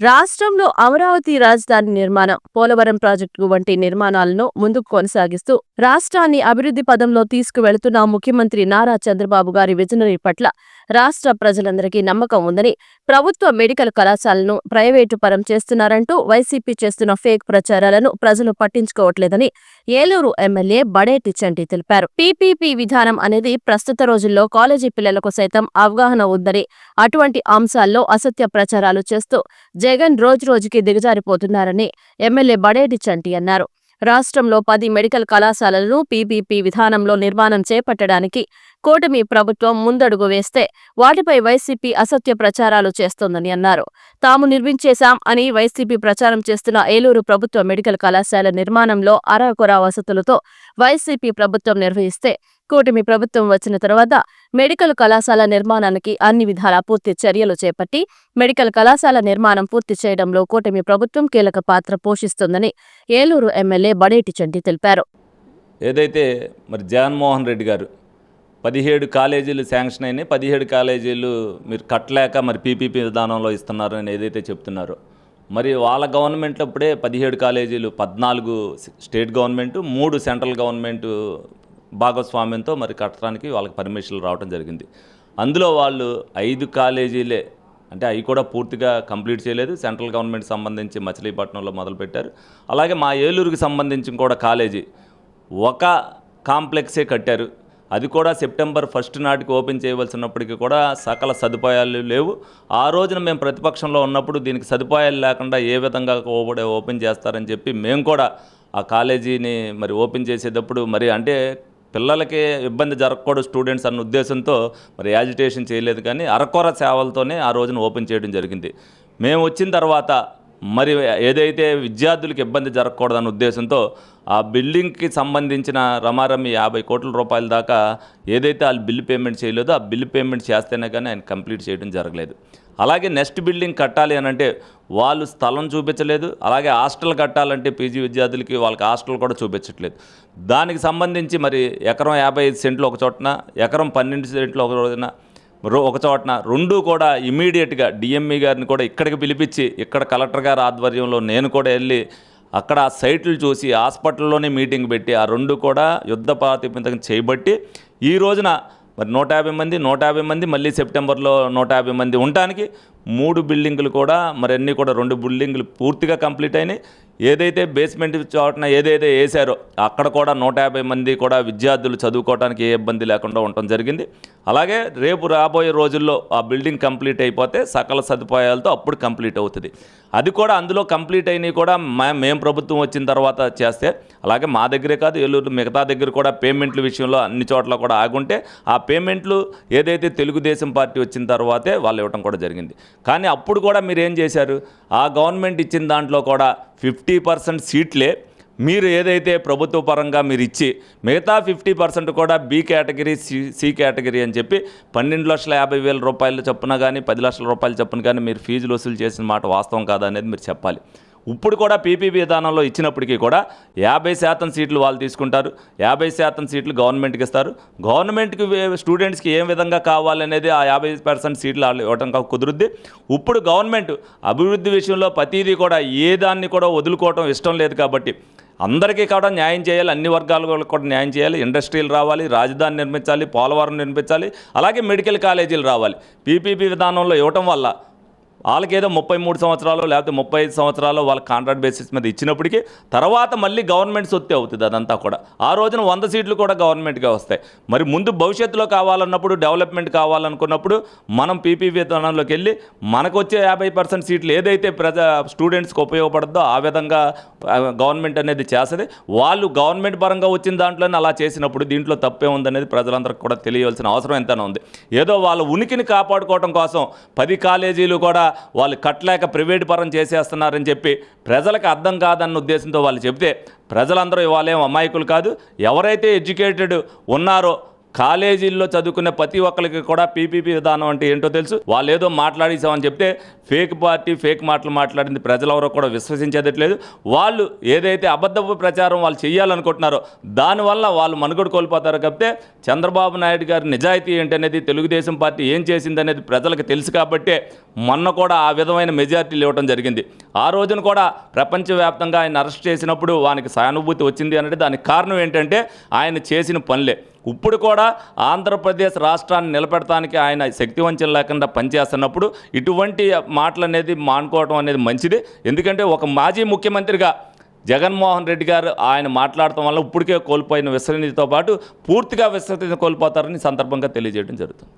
రాష్ట్రంలో అమరావతి రాజధాని నిర్మాణం పోలవరం ప్రాజెక్టు వంటి నిర్మాణాలను ముందుకు కొనసాగిస్తూ రాష్ట్రాన్ని అభివృద్ధి పదంలో తీసుకువెళుతున్న ముఖ్యమంత్రి నారా చంద్రబాబు గారి విజనరీ పట్ల రాష్ట్ర ప్రజలందరికీ నమ్మకం ఉందని ప్రభుత్వ మెడికల్ కళాశాలను ప్రైవేటు పరం చేస్తున్నారంటూ వైసీపీ చేస్తున్న ఫేక్ ప్రచారాలను ప్రజలు పట్టించుకోవట్లేదని ఏలూరు ఎమ్మెల్యే బడేటి చంటి తెలిపారు. పీపీపీ విధానం అనేది ప్రస్తుత రోజుల్లో కాలేజీ పిల్లలకు సైతం అవగాహన ఉందని అటువంటి అంశాల్లో అసత్య ప్రచారాలు చేస్తూ జగన్ రోజురోజుకి దిగజారిపోతున్నారని ఎమ్మెల్యే బడేటి చంటి అన్నారు. రాష్ట్రంలో పది మెడికల్ కళాశాలలను పీపీపీ విధానంలో నిర్మాణం చేపట్టడానికి కూటమి ప్రభుత్వం ముందడుగు వేస్తే వాటిపై వైసీపీ అసత్య ప్రచారాలు చేస్తోందని అన్నారు. తాము నిర్మించేశాం అని వైసీపీ ప్రచారం చేస్తున్న ఏలూరు ప్రభుత్వ మెడికల్ కళాశాల నిర్మాణంలో అరాకొరా వసతులతో వైసీపీ ప్రభుత్వం నిర్వహిస్తే కూటమి ప్రభుత్వం వచ్చిన తర్వాత మెడికల్ కళాశాల నిర్మాణానికి అన్ని విధాలా పూర్తి చర్యలు చేపట్టి మెడికల్ కళాశాల నిర్మాణం పూర్తి చేయడంలో కూటమి ప్రభుత్వం కీలక పాత్ర పోషిస్తుందని ఏలూరు ఎమ్మెల్యే బడేటి చంటి తెలిపారు. ఏదైతే మరి జగన్మోహన్ రెడ్డి గారు పదిహేడు కాలేజీలు శాంక్షన్ అయినాయి పదిహేడు కాలేజీలు మీరు కట్టలేక మరి పీపీపీ విధానంలో ఇస్తున్నారు అని ఏదైతే చెప్తున్నారో మరి వాళ్ళ గవర్నమెంట్ అప్పుడే పదిహేడు కాలేజీలు పద్నాలుగు స్టేట్ గవర్నమెంట్ మూడు సెంట్రల్ గవర్నమెంట్ భాగస్వామ్యంతో మరి కట్టడానికి వాళ్ళకి పర్మిషన్లు రావడం జరిగింది. అందులో వాళ్ళు ఐదు కాలేజీలే అంటే అవి కూడా పూర్తిగా కంప్లీట్ చేయలేదు. సెంట్రల్ గవర్నమెంట్ సంబంధించి మచిలీపట్నంలో మొదలుపెట్టారు. అలాగే మా ఏలూరుకి సంబంధించి కూడా కాలేజీ ఒక కాంప్లెక్సే కట్టారు. అది కూడా సెప్టెంబర్ ఫస్ట్ నాటికి ఓపెన్ చేయవలసినప్పటికీ కూడా సకల సదుపాయాలు లేవు. ఆ రోజున మేము ప్రతిపక్షంలో ఉన్నప్పుడు దీనికి సదుపాయాలు లేకుండా ఏ విధంగా ఓపెన్ ఓపెన్ చేస్తారని చెప్పి మేము కూడా ఆ కాలేజీని మరి ఓపెన్ చేసేటప్పుడు మరి అంటే పిల్లలకి ఇబ్బంది జరగకూడదు స్టూడెంట్స్ అన్న ఉద్దేశంతో మరి యాజిటేషన్ చేయలేదు కానీ అరకొర సేవలతోనే ఆ రోజున ఓపెన్ చేయడం జరిగింది. మేము వచ్చిన తర్వాత మరి ఏదైతే విద్యార్థులకు ఇబ్బంది జరగకూడదన్న ఉద్దేశంతో ఆ బిల్డింగ్కి సంబంధించిన రమారమి యాభై కోట్ల రూపాయల దాకా ఏదైతే వాళ్ళు బిల్లు పేమెంట్ చేయలేదో ఆ బిల్లు పేమెంట్ చేస్తేనే కానీ ఆయన కంప్లీట్ చేయడం జరగలేదు. అలాగే నెక్స్ట్ బిల్డింగ్ కట్టాలి అని అంటే వాళ్ళు స్థలం చూపించలేదు అలాగే హాస్టల్ కట్టాలంటే పీజీ విద్యార్థులకి వాళ్ళకి హాస్టల్ కూడా చూపించట్లేదు. దానికి సంబంధించి మరి ఎకరం యాభై ఐదు సెంట్లు ఒక చోటన ఎకరం పన్నెండు సెంట్లు ఒక రోజున ఒక చోటన రెండు కూడా ఇమీడియట్గా డిఎంఈ గారిని కూడా ఇక్కడికి పిలిపించి ఇక్కడ కలెక్టర్ గారి ఆధ్వర్యంలో నేను కూడా వెళ్ళి అక్కడ ఆ సైట్లు చూసి హాస్పిటల్లోనే మీటింగ్ పెట్టి ఆ రెండు కూడా యుద్ధ ప్రాతిపదికం చేయబట్టి ఈ రోజున మరి నూట యాభై మంది నూట యాభై మంది మళ్ళీ సెప్టెంబర్లో నూట యాభై మంది ఉండటానికి మూడు బిల్డింగులు కూడా మరి అన్నీ కూడా రెండు బిల్డింగులు పూర్తిగా కంప్లీట్ అయినాయి. ఏదైతే బేస్మెంట్ చోటన ఏదైతే వేశారో అక్కడ కూడా నూట యాభై మంది కూడా విద్యార్థులు చదువుకోవడానికి ఏ ఇబ్బంది లేకుండా ఉండటం జరిగింది. అలాగే రేపు రాబోయే రోజుల్లో ఆ బిల్డింగ్ కంప్లీట్ అయిపోతే సకల సదుపాయాలతో అప్పుడు కంప్లీట్ అవుతుంది. అది కూడా అందులో కంప్లీట్ అయినవి కూడా మేము ప్రభుత్వం వచ్చిన తర్వాత చేస్తే అలాగే మా దగ్గరే కాదు ఏలూరు మిగతా దగ్గర కూడా పేమెంట్ల విషయంలో అన్ని చోట్ల కూడా ఆగుంటే ఆ పేమెంట్లు ఏదైతే తెలుగుదేశం పార్టీ వచ్చిన తర్వాతే వాళ్ళు ఇవ్వడం కూడా జరిగింది. కానీ అప్పుడు కూడా మీరు ఏం చేశారు? ఆ గవర్నమెంట్ ఇచ్చిన దాంట్లో కూడా ఫిఫ్టీ పర్సెంట్ సీట్లే మీరు ఏదైతే ప్రభుత్వ పరంగా మీరు ఇచ్చి మిగతా ఫిఫ్టీ పర్సెంట్ కూడా B category C C category అని చెప్పి పన్నెండు లక్షల యాభై వేల రూపాయలు చొప్పున కానీ పది లక్షల రూపాయలు చొప్పున కానీ మీరు ఫీజులు వసూలు చేసిన మాట వాస్తవం కాదా అనేది మీరు చెప్పాలి. ఇప్పుడు కూడా పీపీపీ విధానంలో ఇచ్చినప్పటికీ కూడా యాభై శాతం సీట్లు వాళ్ళు తీసుకుంటారు. యాభై శాతం సీట్లు గవర్నమెంట్కి ఇస్తారు. గవర్నమెంట్కి స్టూడెంట్స్కి ఏ విధంగా కావాలనేది ఆ యాభై పర్సెంట్ సీట్లు వాళ్ళు ఇవ్వటం కుదురుద్ది. ఇప్పుడు గవర్నమెంట్ అభివృద్ధి విషయంలో ప్రతిదీ కూడా ఏ దాన్ని కూడా వదులుకోవటం ఇష్టం లేదు కాబట్టి అందరికీ కూడా న్యాయం చేయాలి. అన్ని వర్గాల కూడా న్యాయం చేయాలి. ఇండస్ట్రీలు రావాలి రాజధాని నిర్మించాలి పోలవరం నిర్మించాలి అలాగే మెడికల్ కాలేజీలు రావాలి. పీపీపీ విధానంలో ఇవ్వటం వల్ల వాళ్ళకేదో ముప్పై మూడు సంవత్సరాలు లేకపోతే ముప్పై ఐదు సంవత్సరాలు వాళ్ళ కాంట్రాక్ట్ బేసిస్ మీద ఇచ్చినప్పటికీ తర్వాత మళ్ళీ గవర్నమెంట్ సొత్తే అవుతుంది అదంతా కూడా. ఆ రోజున వంద సీట్లు కూడా గవర్నమెంట్గా వస్తాయి. మరి ముందు భవిష్యత్తులో కావాలన్నప్పుడు డెవలప్మెంట్ కావాలనుకున్నప్పుడు మనం పీపీ విధానంలోకి వెళ్ళి మనకు వచ్చే యాభై పర్సెంట్ సీట్లు ఏదైతే ప్రజా స్టూడెంట్స్కి ఉపయోగపడద్దో ఆ విధంగా గవర్నమెంట్ అనేది చేస్తుంది. వాళ్ళు గవర్నమెంట్ పరంగా వచ్చిన దాంట్లోనే అలా చేసినప్పుడు దీంట్లో తప్పే ఉందనేది ప్రజలందరికీ కూడా తెలియవలసిన అవసరం ఎంతైనా ఉంది. ఏదో వాళ్ళ ఉనికిని కాపాడుకోవడం కోసం పది కాలేజీలు కూడా వాళ్ళు కట్టలేక ప్రైవేట్ పరం చేసేస్తున్నారని చెప్పి ప్రజలకు అర్థం కాదన్న ఉద్దేశంతో వాళ్ళు చెబితే ప్రజలందరూ ఇవాళేం అమాయకులు కాదు. ఎవరైతే ఎడ్యుకేటెడ్ ఉన్నారో కాలేజీల్లో చదువుకునే ప్రతి ఒక్కరికి కూడా పీపీపీ విధానం అంటే ఏంటో తెలుసు. వాళ్ళు ఏదో మాట్లాడేసామని చెప్తే ఫేక్ పార్టీ ఫేక్ మాటలు మాట్లాడింది ప్రజలెవరో కూడా విశ్వసించేదట్లేదు. వాళ్ళు ఏదైతే అబద్ధపు ప్రచారం వాళ్ళు చేయాలనుకుంటున్నారో దానివల్ల వాళ్ళు మనుగడ కోల్పోతారు కాబట్టి చంద్రబాబు నాయుడు గారి నిజాయితీ ఏంటనేది తెలుగుదేశం పార్టీ ఏం చేసింది అనేది ప్రజలకు తెలుసు కాబట్టే మొన్న కూడా ఆ విధమైన మెజార్టీలు ఇవ్వడం జరిగింది. ఆ రోజున కూడా ప్రపంచవ్యాప్తంగా ఆయన అరెస్ట్ చేసినప్పుడు వానికి సానుభూతి వచ్చింది అనేది దానికి కారణం ఏంటంటే ఆయన చేసిన పనులే. ఇప్పుడు కూడా ఆంధ్రప్రదేశ్ రాష్ట్రాన్ని నిలబెడటానికి ఆయన శక్తివంచన లేకుండా పనిచేస్తున్నప్పుడు ఇటువంటి మాటలు అనేది మానుకోవడం అనేది మంచిది. ఎందుకంటే ఒక మాజీ ముఖ్యమంత్రిగా జగన్మోహన్ రెడ్డి గారు ఆయన మాట్లాడటం వల్ల ఇప్పటికే కోల్పోయిన విశ్వనీతితో పాటు పూర్తిగా విశ్వనీతి కోల్పోతారని సందర్భంగా తెలియజేయడం జరుగుతుంది.